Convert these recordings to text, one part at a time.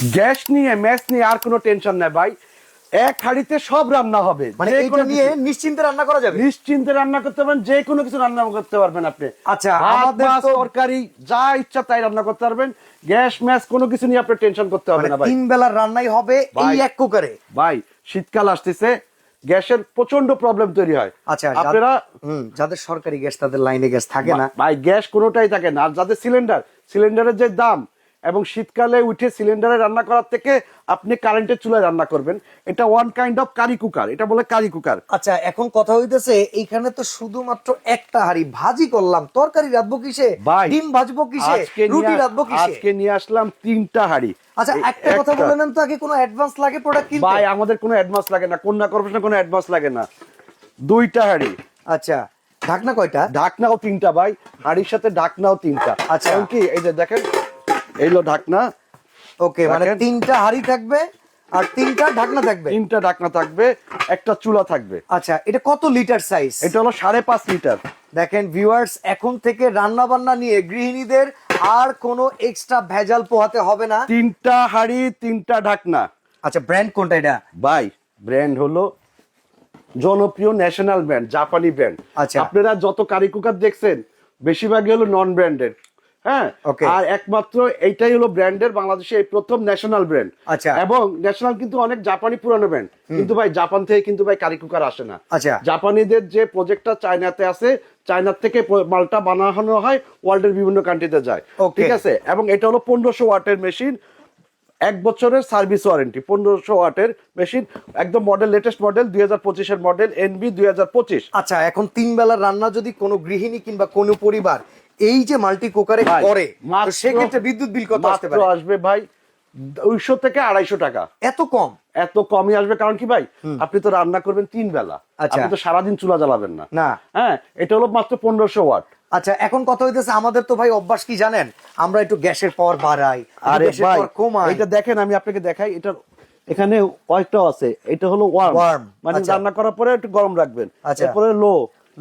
Gas নিয়ে match নিয়ে আর কোনো টেনশন নাই ভাই। এক হাড়িতে সব রান্না হবে। মানে যে এইটা নিয়ে নিশ্চিন্তে রান্না করা যাবে? নিশ্চিন্তে রান্না করতে পারবেন যে কোনো কিছু রান্না করতে পারবেন আপনি। আচ্ছা, আমাদের তরকারি যা ইচ্ছা তাই রান্না করতে পারবেন। গ্যাস ম্যাচ কোনো কিছু নিয়ে আপনি টেনশন করতে হবে মানে না ভাই। তিন বেলার রান্নাই হবে এই এক কুকারে। ভাই শীতকাল আসতেছে গ্যাসের প্রচণ্ড প্রবলেম তৈরি হয়। আচ্ছা আপনারা যাদের সরকারি গ্যাস তাদের লাইনে গ্যাস থাকে না। ভাই গ্যাস কোনোটাই থাকে না। আর যাদের সিলিন্ডার সিলিন্ডারের যে দাম এবং শীতকালে উঠে সিলিন্ডারে রান্না করার থেকে আপনি কারেন্টের চুলায় রান্না করবেন। এটা one kind of curry cooker এটা বলে কারি কুকার আচ্ছা এখন কথা হইতেছে এইখানে তো শুধুমাত্র একটা হাড়ি ভাজি করলাম। তরকারি রাখব কিসে? ডিম ভাজবো কিসে? রুটি রাখব কিসে? আজকে নিয়ে আসলাম তিনটা হাড়ি। আচ্ছা একটা কথা বলে নেন তো আগে কোনো অ্যাডভান্স লাগে প্রোডাক্ট কিনতে? ভাই আমাদের কোনো অ্যাডভান্স লাগে না। কন্যা কর্পোরেশনে কোনো অ্যাডভান্স লাগে না। দুইটা হাড়ি। আচ্ছা ঢাকনা কয়টা? ঢাকনাও তিনটা ভাই। হাড়ির সাথে ঢাকনাও তিনটা। আচ্ছা। কি এই যে দেখেন এইলো ঢাকনা। ওকে মানে তিনটা হাড়ি থাকবে আর তিনটা ঢাকনা থাকবে? তিনটা ঢাকনা থাকবে একটা চুলা থাকবে। আচ্ছা এটা কত লিটার সাইজ এটা হলো সাড়ে পাঁচ লিটার। দেখেন ভিউয়ার্স এখন থেকে রান্না বান্না নিয়ে গৃহিণীদের আর কোনো এক্সট্রা ভেজাল পোহাতে হবে না। তিনটা হাড়ি তিনটা ঢাকনা। আচ্ছা ব্র্যান্ড কোনটা এটা? বাই ব্র্যান্ড হলো জনপ্রিয় ন্যাশনাল ব্র্যান্ড জাপানি ব্র্যান্ড আচ্ছা। আপনারা যত কারি কুকার দেখছেন বেশিরভাগই হলো নন ব্র্যান্ডেড হ্যাঁ. আর একমাত্র এইটাই হলো ব্র্যান্ডের বাংলাদেশে এই প্রথম ন্যাশনাল ব্র্যান্ড। আচ্ছা। এবং ন্যাশনাল কিন্তু অনেক জাপানি পুরানো ব্র্যান্ড। কিন্তু ভাই জাপান থেকে কিন্তু ভাই কারি কুকার আসে না। আচ্ছা। জাপানিদের যে প্রজেক্টটা চায়নাতে আছে চায়নার থেকে মালটা বানানো হয় ওয়ার্ল্ডের বিভিন্ন কান্ট্রিতে যায়। ঠিক আছে? এবং এটা হলো পনেরোশো ওয়াটের মেশিন। এক বছরের সার্ভিস ওয়ারেন্টি পনেরোশো ওয়াটের মেশিন। একদম মডেল লেটেস্ট মডেল দুই হাজার পঁচিশের মডেল এনবি দুই হাজার পঁচিশ। আচ্ছা এখন তিন বেলার রান্না যদি কোনো গৃহিণী কিংবা কোনো পরিবার এই যে মাল্টি কুকারে করে সেক্ষেত্রে বিদ্যুৎ বিল কত আসতে পারে? আসবে ভাই দুইশো থেকে আড়াইশো টাকা। এত কম? এত কমই আসবে কারণ কি ভাই আপনি তো রান্না করবেন তিন বেলা। আচ্ছা। আপনি তো সারাদিন চুলা জ্বালাবেন না। না। হ্যাঁ এটা হলো মাত্র পনেরোশো ওয়াট। আচ্ছা এখন কথা হইতেছে আমাদের তো ভাই অভ্যাস কি জানেন? আমরা একটু গ্যাসের পর বাড়াই আরে ভাই এটা দেখেন আমি আপনাকে দেখাই এটা এখানে ওয়াইটটাও আছে এটা হলো ওয়ার্ম মানে আচ্ছা। রান্না করার পরে একটু গরম রাখবেন আচ্ছা। এরপরে লো।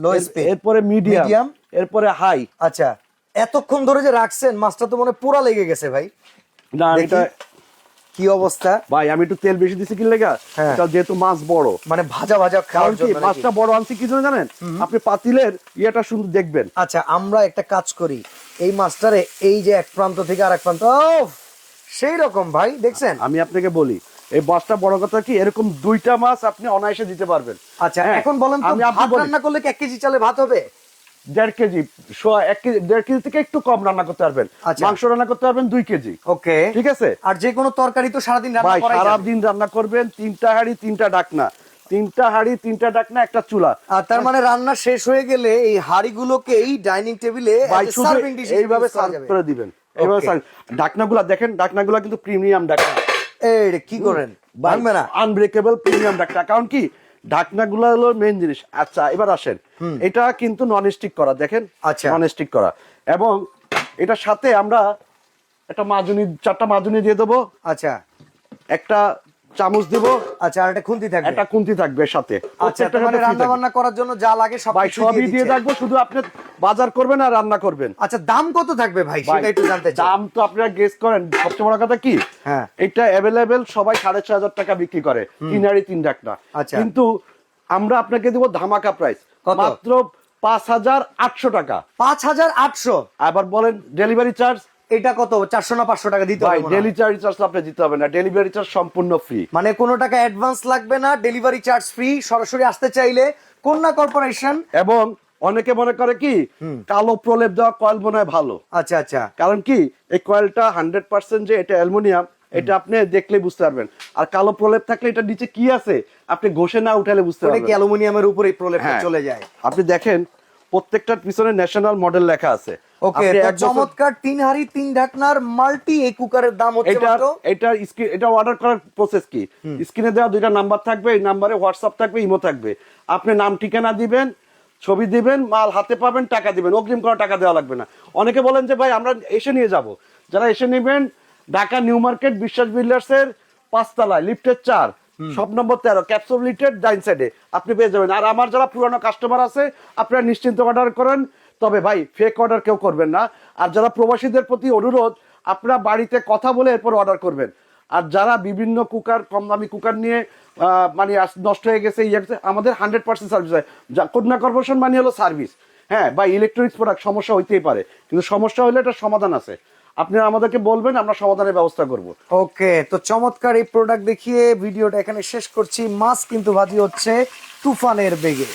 Low speed, এরপরে মিডিয়াম এরপরে হাই আচ্ছা এতক্ষণ ধরে যে রাখছেন মাছটা তো মনে পুরা লেগে গেছে ভাই। না এটা কি অবস্থা? ভাই আমি একটু তেল বেশি দিছি কি লেগা? হ্যাঁ। যেহেতু মাছ বড়। মানে ভাজা ভাজা কারণ কি মাছটা বড় আনছি কি জন্য জানেন? আপনি পাতিলের ইয়েটা সুন্দর দেখবেন। আচ্ছা আমরা একটা কাজ করি। এই মাছটারে এই যে এক প্রান্ত থেকে আর এক প্রান্ত সেই রকম ভাই দেখছেন? আমি আপনাকে বলি এই মাছটা বড় কথা কি এরকম দুইটা মাছ আপনি অনায়াসে দিতে পারবেন। আচ্ছা হ্যাঁ, এখন বলেন তো ভাত রান্না করলে এক কেজি চালে ভাত হবে? দেড় কেজি এক কেজি দেড় কেজি থেকে একটু কম রান্না করতে পারবেন। আচ্ছা। মাংস রান্না করতে পারবেন দুই কেজি। ওকে। ঠিক আছে? আর যে কোনো তরকারি তো সারাদিন রান্না। সারাদিন করবেন তিনটা হাড়ি তিনটা ডাকনা। তিনটা হাড়ি তিনটা ডাকনা একটা চুলা। আর তার মানে রান্না শেষ হয়ে গেলে এই হাড়িগুলোকে এই ডাইনিং টেবিলে এইভাবে সার্ভ করে দিবেন। এইভাবে Okay. ডাকনাগুলা দেখেন ডাকনাগুলা কিন্তু প্রিমিয়াম ডাকনা। এই কি করেন? ভাঙবে না। আনব্রেকেবল প্রিমিয়াম ডাকনা। কারণ কি? ঢাকনাগুলো হলো মেন জিনিস। আচ্ছা এবার আসেন। এটা কিন্তু নন স্টিক করা দেখেন? আচ্ছা। নন স্টিক করা। এবং এটার সাথে আমরা একটা মাজুনি চারটা মাজুনি দিয়ে দেবো। আচ্ছা। একটা চামচ দেব। আচ্ছা আর একটা খুন্তি থাকবে। একটা কুন্তি থাকবে সাথে। আচ্ছা মানে রান্না। বান্না করার জন্য যা লাগে সব সবই দিয়ে রাখব শুধু আপনি বাজার করবেন আর রান্না করবেন। আচ্ছা দাম কত থাকবে ভাই? সেটা একটু জানতে চাই। দাম তো আপনারা গেস করেন। সবচেয়ে বড় কথা কি? হ্যাঁ। এটা অ্যাভেলেবেল সবাই সাড়ে ছয় হাজার টাকা বিক্রি করে। তিন হাড়ি তিন ডাকনা আচ্ছা। কিন্তু আমরা আপনাকে দেবো ধামাকা প্রাইস মাত্র পাঁচ হাজার আটশো টাকা। পাঁচ হাজার আটশো? আবার বলেন ডেলিভারি চার্জ এটা কত? চারশো না পাঁচশো টাকা দিতে হবে ডেলিভারি চার্জ আপনি দিতে হবে না। ডেলিভারি চার্জ সম্পূর্ণ ফ্রি মানে কোনো টাকা অ্যাডভান্স লাগবে না ডেলিভারি চার্জ ফ্রি সরাসরি আসতে চাইলে কন্যা কর্পোরেশন এবং অনেকে মনে করে কি কালো প্রলেপ দেওয়া কয়েল মনে হয় ভালো। আচ্ছা আচ্ছা। কারণ কি এই কয়েলটা হান্ড্রেড পার্সেন্ট যে এটা অ্যালুমিনিয়াম এটা আপনি দেখলে বুঝতে পারবেন। আর কালো প্রলেপ থাকলে এটা নিচে কি আছে আপনি ঘষে না উঠালে বুঝতে কি পারবেন। অ্যালুমিনিয়ামের উপরে প্রলেপটা হ্যাঁ। চলে যায়? আপনি দেখেন প্রত্যেকটার পিছনে ন্যাশনাল মডেল লেখা আছে। ওকে চমৎকার তিন হাড়ি তিন ঢাকনার মাল্টি এই কুকারের দাম হচ্ছে মাত্র? এটার স্ক্রিন এটা অর্ডার করার প্রসেস কি? স্ক্রিনে দেওয়া দুইটা নাম্বার থাকবে এই নাম্বারে হোয়াটসঅ্যাপ থাকবে ইমো থাকবে। আপনি নাম ঠিকানা দিবেন ছবি দিবেন মাল হাতে পাবেন টাকা দিবেন। অগ্রিম করা টাকা দেওয়া লাগবে না। অনেকে বলেন যে ভাই আমরা এসে নিয়ে যাব। যারা এসে নেবেন Dhaka new market Biswas builders এর পাঁচতলায় লিফটের চার সব নম্বর তেরো ক্যাপসুল লিফটের ডাইন সাইডে আপনি পেয়ে যাবেন। আর আমার যারা পুরানো কাস্টমার আছে আপনারা নিশ্চিন্ত অর্ডার করেন তবে ভাই ফেক অর্ডার কেউ করবেন না। আর যারা প্রবাসীদের প্রতি অনুরোধ আপনারা বাড়িতে কথা বলে এরপর অর্ডার করবেন। আর যারা বিভিন্ন কুকার কম দামি কুকার নিয়ে মানে নষ্ট হয়ে গেছে ইয়ে গেছে, আমাদের হান্ড্রেড পার্সেন্ট সার্ভিস হয়। কন্যা কর্পোরেশন মানে হলো সার্ভিস হ্যাঁ বা ইলেকট্রনিক্স প্রোডাক্ট সমস্যা হইতেই পারে। কিন্তু সমস্যা হলে এটা সমাধান আছে। আপনি আমাদেরকে বলবেন আমরা সমাধানের ব্যবস্থা করব। ওকে তো চমৎকার এই প্রোডাক্ট দেখিয়ে ভিডিওটা এখানে শেষ করছি। মাছ কিন্তু ভাজি হচ্ছে তুফানের বেগে।